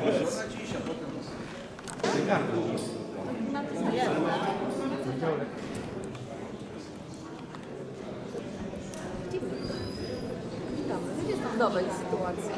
Witamy. W dobrej sytuacji.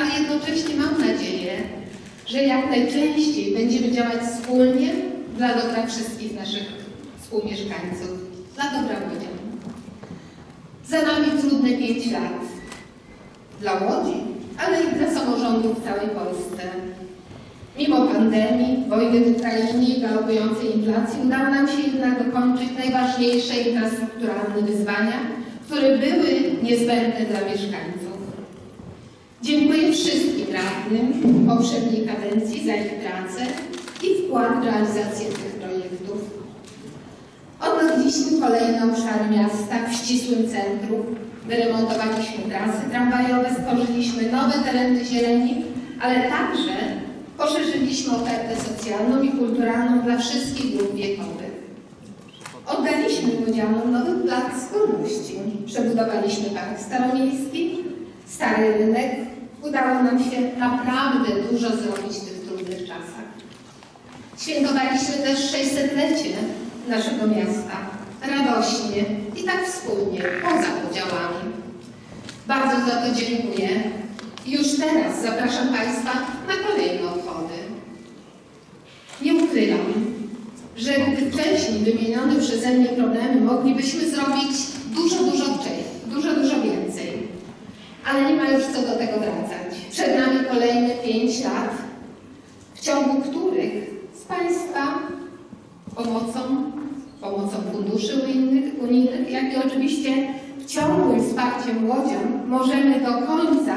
ale jednocześnie mam nadzieję, że jak najczęściej będziemy działać wspólnie dla dobra wszystkich naszych współmieszkańców, dla dobra Łodzi. Za nami trudne pięć lat dla Łodzi, ale i dla samorządów w całej Polsce. Mimo pandemii, wojny w Ukrainie i galopującej inflacji udało nam się jednak dokończyć najważniejsze infrastrukturalne wyzwania, które były niezbędne dla mieszkańców. Dziękuję wszystkim radnym poprzedniej kadencji za ich pracę i wkład w realizację tych projektów. Odnowiliśmy kolejne obszary miasta w ścisłym centrum, wyremontowaliśmy trasy tramwajowe, stworzyliśmy nowe tereny zieleni, ale także poszerzyliśmy ofertę socjalną i kulturalną dla wszystkich grup wiekowych. Oddaliśmy młodzianom nowy plac wspólności, przebudowaliśmy park staromiejski, stary rynek. Udało nam się naprawdę dużo zrobić w tych trudnych czasach. Świętowaliśmy też 600-lecie naszego miasta. Radośnie i tak wspólnie, poza podziałami. Bardzo za to dziękuję. Już teraz zapraszam Państwa na kolejne obchody. Nie ukrywam, że gdy wcześniej wymienione przeze mnie problemy moglibyśmy zrobić dużo, dużo wcześniej, dużo, dużo więcej. Ale nie ma już co do tego wracać. Przed nami kolejne pięć lat, w ciągu których z Państwa pomocą, pomocą funduszy unijnych, unijnych jak i oczywiście ciągłym wsparciem młodzian możemy do końca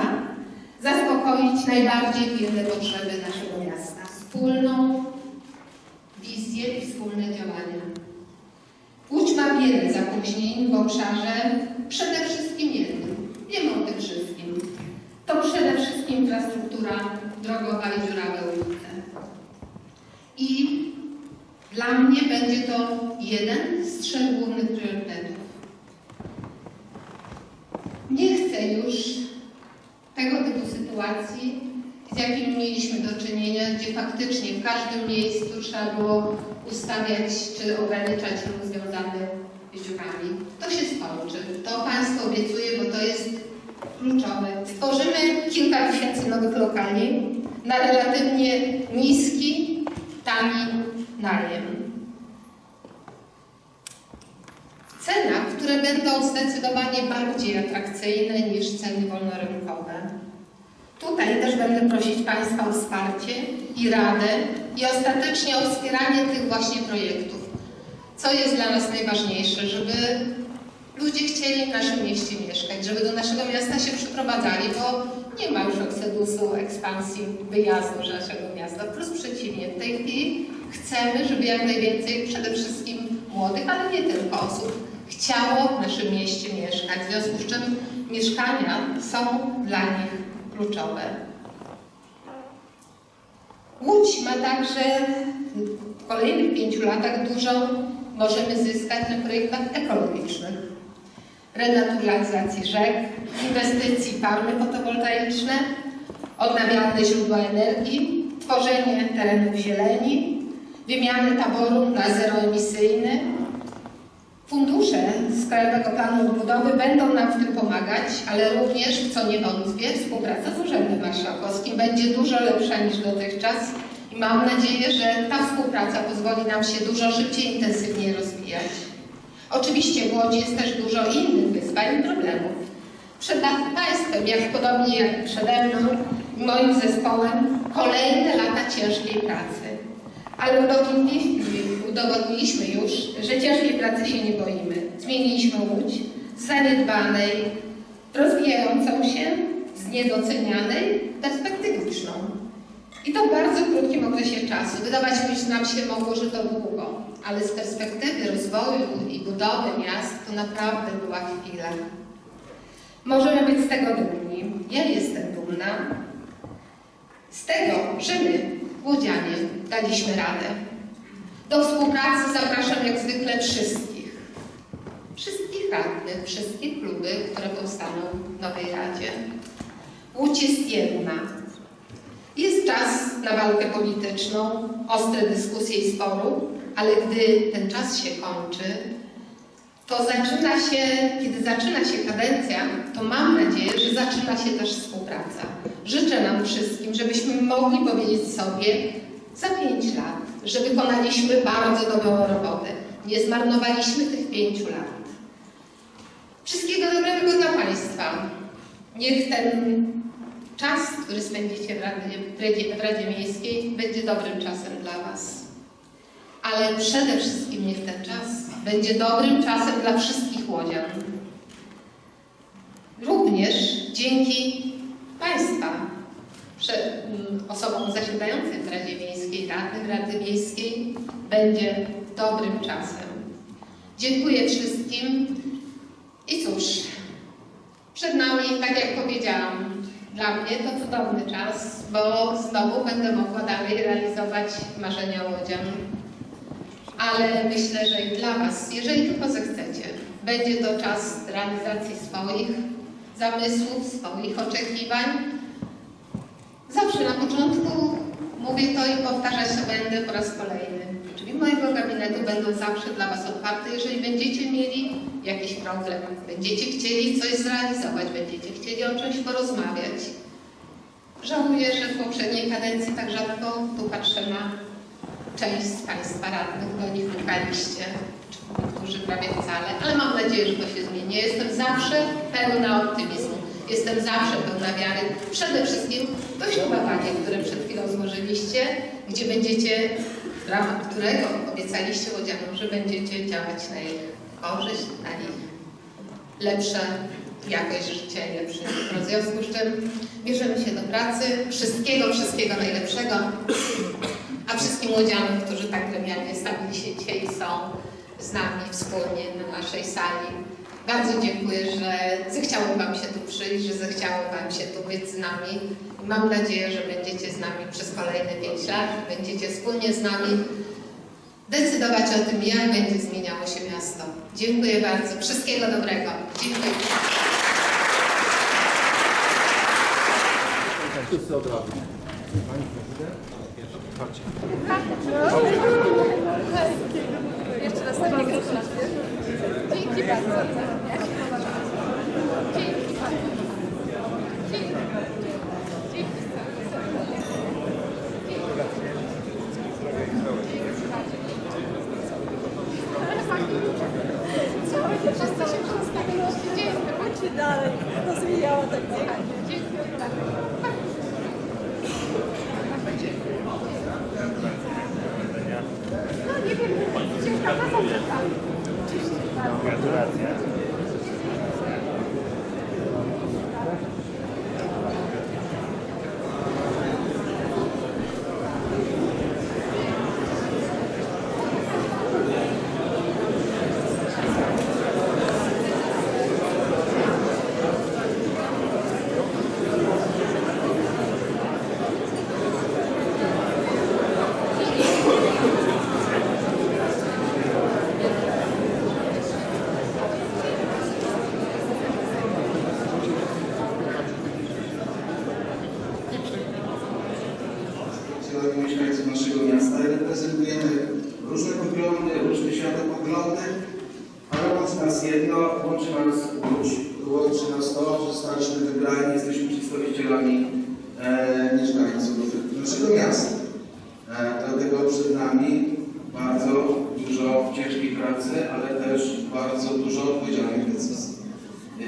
zaspokoić najbardziej pilne potrzeby naszego miasta. Wspólną wizję i wspólne działania. Łódź ma wiele zapóźnień w obszarze przede wszystkim jednym. Wiemy o tym wszystkim. Przede wszystkim infrastruktura drogowa i dziurawe ulice. I dla mnie będzie to jeden z trzech głównych priorytetów. Nie chcę już tego typu sytuacji, z jakimi mieliśmy do czynienia, gdzie faktycznie w każdym miejscu trzeba było ustawiać czy ograniczać ruch związany z dziurami. To się skończy. To Państwu obiecuję, bo to jest kluczowe. Stworzymy kilka tysięcy nowych lokali na relatywnie niski, tani najem. Cenach, które będą zdecydowanie bardziej atrakcyjne niż ceny wolnorynkowe. Tutaj też będę prosić Państwa o wsparcie i radę i ostatecznie o wspieranie tych właśnie projektów. Co jest dla nas najważniejsze, żeby ludzie chcieli w naszym mieście mieszkać, żeby do naszego miasta się przyprowadzali, bo nie ma już eksodusu, ekspansji, wyjazdu z naszego miasta. Wprost przeciwnie, w tej chwili chcemy, żeby jak najwięcej przede wszystkim młodych, ale nie tylko osób chciało w naszym mieście mieszkać, w związku z czym mieszkania są dla nich kluczowe. Łódź ma także w kolejnych pięciu latach dużo możemy zyskać na projektach ekologicznych. Renaturalizacji rzek, inwestycji farmy fotowoltaiczne, odnawialne źródła energii, tworzenie terenów zieleni, wymiany taboru na zeroemisyjny. Fundusze z Krajowego Planu Odbudowy będą nam w tym pomagać, ale również, co nie wątpię, współpraca z Urzędem Marszałkowskim będzie dużo lepsza niż dotychczas i mam nadzieję, że ta współpraca pozwoli nam się dużo szybciej intensywniej rozwijać. Oczywiście w Łodzi jest też dużo innych wyzwań i problemów. Przed Państwem, jak podobnie jak przede mną moim zespołem, kolejne lata ciężkiej pracy. Ale udowodniliśmy już, że ciężkiej pracy się nie boimy. Zmieniliśmy Łódź z zaniedbanej, rozwijającą się, z niedocenianej, perspektywiczną. I to w bardzo krótkim okresie czasu. Wydawać nam się mogło, że to długo, ale z perspektywy rozwoju i budowy miast to naprawdę była chwila. Możemy być z tego dumni. Ja jestem dumna z tego, że my, Łodzianie, daliśmy radę. Do współpracy zapraszam jak zwykle wszystkich. Wszystkich radnych, wszystkie kluby, które powstaną w Nowej Radzie. Łódź jest jedna. Na walkę polityczną, ostre dyskusje i sporu, ale gdy ten czas się kończy, to zaczyna się, kiedy zaczyna się kadencja, to mam nadzieję, że zaczyna się też współpraca. Życzę nam wszystkim, żebyśmy mogli powiedzieć sobie za pięć lat, że wykonaliśmy bardzo dobrą robotę. Nie zmarnowaliśmy tych pięciu lat. Wszystkiego dobrego dla Państwa. Niech ten czas, który spędzicie w Radzie, w Radzie, Miejskiej, będzie dobrym czasem dla Was. Ale przede wszystkim niech ten czas będzie dobrym czasem dla wszystkich łodzian. Również dzięki Państwa, prze- m, osobom zasiadającym w Radzie Miejskiej, radnych Rady Miejskiej, będzie dobrym czasem. Dziękuję wszystkim i cóż, przed nami, tak jak powiedziałam, dla mnie to cudowny czas, bo znowu będę mogła dalej realizować marzenia łodzian. Ale myślę, że i dla Was, jeżeli tylko zechcecie, będzie to czas realizacji swoich zamysłów, swoich oczekiwań. Zawsze na początku mówię to i powtarzać to będę po raz kolejny. Drzwi mojego gabinetu będą zawsze dla Was otwarte, jeżeli będziecie mieli jakiś problem, będziecie chcieli coś zrealizować, będziecie chcieli o czymś porozmawiać. Żałuję, że w poprzedniej kadencji tak rzadko tu patrzę na część z Państwa radnych, do nich pukaliście, czy którzy prawie wcale, ale mam nadzieję, że to się zmieni. Jestem zawsze pełna optymizmu, jestem zawsze pełna wiary. Przede wszystkim to ślubowanie, które przed chwilą złożyliście, gdzie będziecie, w ramach którego obiecaliście łodzianom, że będziecie działać na ich korzyść, ich lepsze jakość życia i jutro. W związku z czym bierzemy się do pracy. Wszystkiego, wszystkiego najlepszego. A wszystkim łodzianom, którzy tak gremialnie stawili się dzisiaj są z nami wspólnie na naszej sali. Bardzo dziękuję, że zechciało Wam się tu przyjść, że zechciało Wam się tu być z nami. I mam nadzieję, że będziecie z nami przez kolejne pięć lat, będziecie wspólnie z nami decydować o tym, jak będzie zmieniało się miasto. Dziękuję bardzo. Wszystkiego dobrego. Dziękuję. Jeszcze raz Dzięki bardzo. Dzięki bardzo. Thank you.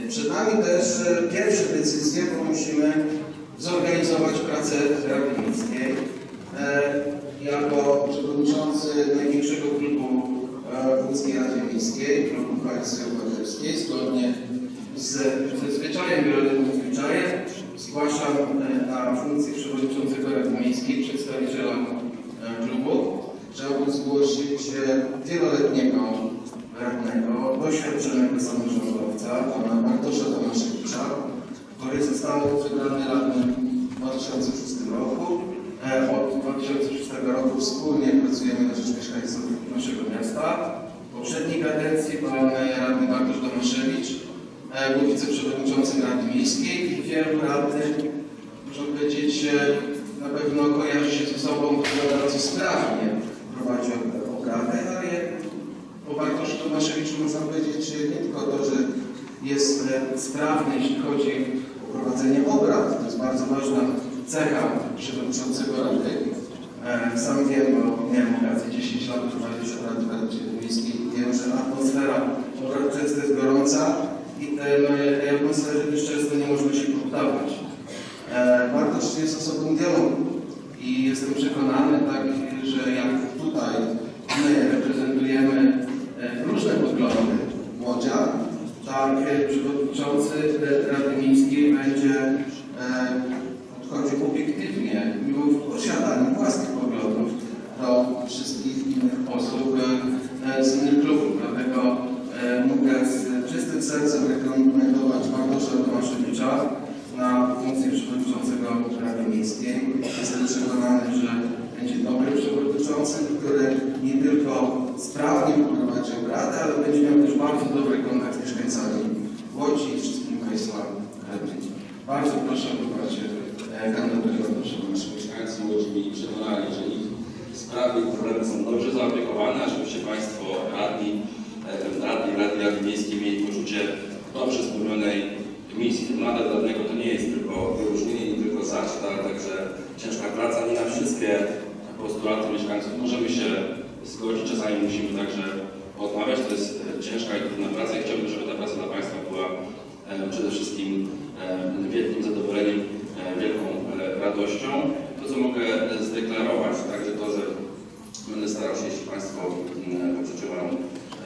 Przed nami też e, pierwsze decyzje, bo musimy zorganizować pracę Rady Miejskiej. E, Jako przewodniczący największego klubu e, w Łódzkiej Radzie Miejskiej, klubu Koalicji Obywatelskiej, zgodnie z, ze zwyczajem wieloletnim zwyczajem, zgłaszam na funkcję przewodniczącego Rady Miejskiej przedstawiciela klubu. Chciałbym zgłosić wieloletniego radnego, doświadczonego samorządowca, pana Bartosza Tomaszewicza, który został wybrany radnym w 2006 roku. E, Od 2006 roku wspólnie pracujemy na rzecz mieszkańców naszego miasta. W poprzedniej kadencji pan e, radny Bartosz Tomaszewicz e, był wiceprzewodniczącym Rady Miejskiej i wielu radnych, można powiedzieć, na pewno kojarzy się ze sobą, która bardzo sprawnie prowadzi obrady, ale po Bartoszu Tomaszewiczu można powiedzieć nie tylko to, że jest e, sprawny, jeśli chodzi o prowadzenie obrad. To jest bardzo ważna cecha przewodniczącego Rady. E, Sam wiem, bo miałem okazję 10 lat prowadzić obrady w Radzie Miejskiej i wiem, że atmosfera obrad często jest gorąca i tej, tej atmosferze też często nie można się poddawać. E, do czynienia z osobą dialogu. I jestem przekonany, tak, że jak tutaj my reprezentujemy e, różne poglądy Łodzia, tak e, przewodniczący e, Rady Miejskiej będzie e, podchodził obiektywnie, mimo posiadania własnych poglądów do wszystkich innych osób e, z innych klubów. Dlatego e, mogę z czystym sercem rekomendować Bartosza Tomaszewicza na funkcję przewodniczącego Rady Miejskiej. Jestem przekonany, że będzie dobrym przewodniczącym, który nie tylko sprawnie poprowadzi obrady, ale będzie miał też bardzo dobry kontakt z mieszkańcami Łodzi i wszystkimi radnymi. Bardzo proszę o poparcie e, Bartosza Tomaszewicza. mieszkańcy Łodzi mieli przekonanie, że ich sprawy i problemy są dobrze zaopiekowane, a żebyście Państwo radni, e, radni, radni Rady Miejskiej mieli poczucie dobrze spełnionej misji. Mandat radnego to nie jest tylko wyróżnienie, nie tylko zaszczyt, ale także ciężka praca. Nie na wszystkie postulaty mieszkańców możemy się zgodzić, czasami musimy także odmawiać. To jest e, ciężka i trudna praca i chciałbym, żeby ta praca dla Państwa była e, przede wszystkim e, wielkim zadowoleniem, wielką radością. To, co mogę zdeklarować, także to, że będę starał się, jeśli Państwo mm,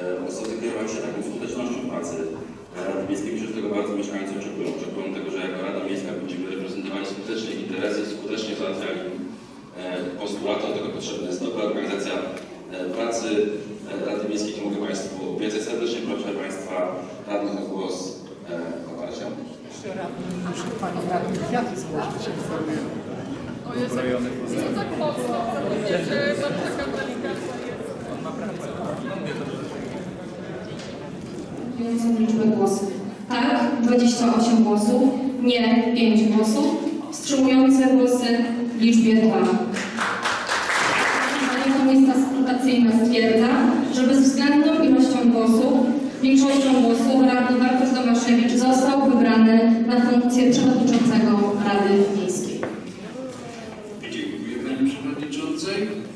e, osobę, kierować się taką skutecznością pracy Rady Miejskiej. Myślę, że tego bardzo mieszkańcy oczekują. Oczekują tego, że jako Rada Miejska będziemy reprezentowali skutecznie interesy, skutecznie załatwiali e, postulaty. Do tego potrzebna jest dobra organizacja e, pracy e, Rady Miejskiej. To mogę Państwu obiecać. Serdecznie proszę Państwa radnych o głos poparcia. Jeszcze radny, muszę Pani radny kwiaty złożyć się oferuję. O Jezu, co tak mocno, że mam taka Stwierdzam liczbę głosów. Tak, 28 głosów, nie 5 głosów, wstrzymujące głosy w liczbie 2. Zasadniczą Komisja skrutacyjna stwierdza, że bezwzględną ilością głosów, większością głosów radny Bartosz Tomaszewicz został wybrany na funkcję przewodniczącego Rady Miejskiej. Dziękuję Pani Przewodniczącej.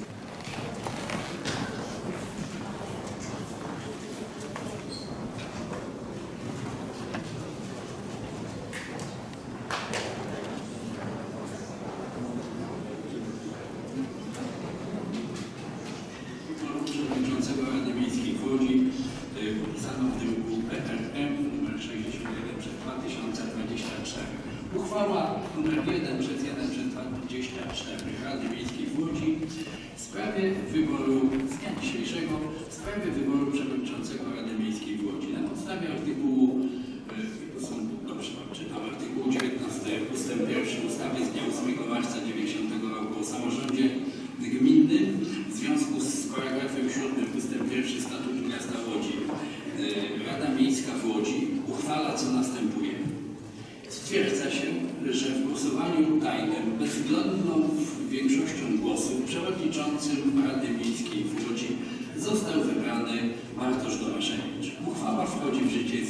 Wyboru Przewodniczącego Rady Miejskiej w Łodzi y, podpisano w druku PRM nr 61 przez 2024. Uchwała nr 1 przez 1 przez 24 Rady Miejskiej w Łodzi w sprawie wyboru z dnia dzisiejszego w sprawie wyboru Przewodniczącego Rady Miejskiej w Łodzi. Na podstawie artykułu to są, dobrze czytam, artykułu 19 ustęp 1 ustawy z dnia 8 marca 90 roku o samorządzie gminnym w związku z paragrafem 7 ustęp 1 Statutu Miasta Łodzi y, Rada Miejska w Łodzi uchwala co następuje. Stwierdza się, że w głosowaniu tajnym bezwzględną przewodniczącym Rady Miejskiej w Łodzi został wybrany Bartosz Domaszewicz. Uchwała wchodzi w życie